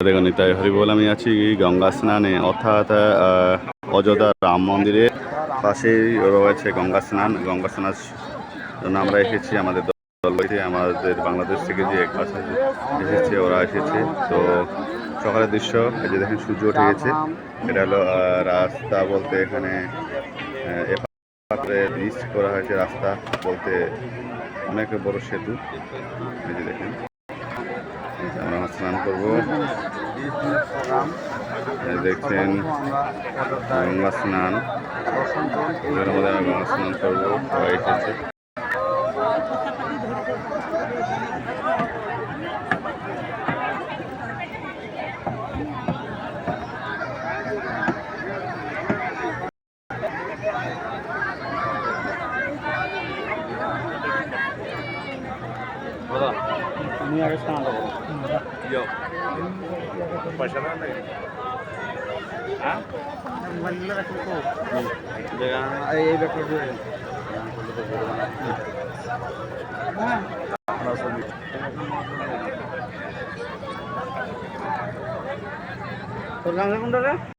দেখুন নিতাই হরিবল আমি আছি, গঙ্গা স্নানে, অর্থাৎ অযোধ্যা রাম মন্দিরের পাশেই রয়েছে গঙ্গা স্নান। গঙ্গা স্নানের জন্য আমরা এসেছি আমাদের দল আমাদের বাংলাদেশ থেকে যে এক এসেছে, ওরা এসেছে। তো সকালের দৃশ্য, এই যে দেখেন সূর্য উঠে গেছে। এটা হলো রাস্তা বলতে এখানে এপারে করা হয়েছে রাস্তা বলতে অনেক বড় সেতু। এই যে দেখেন এই যে আমরা স্নান করব। দেখছেন গঙ্গা স্নান। এর মধ্যে আমরা গঙ্গা স্নান করব। এসেছে। এই ব্যাপারে তোর গান কোনটা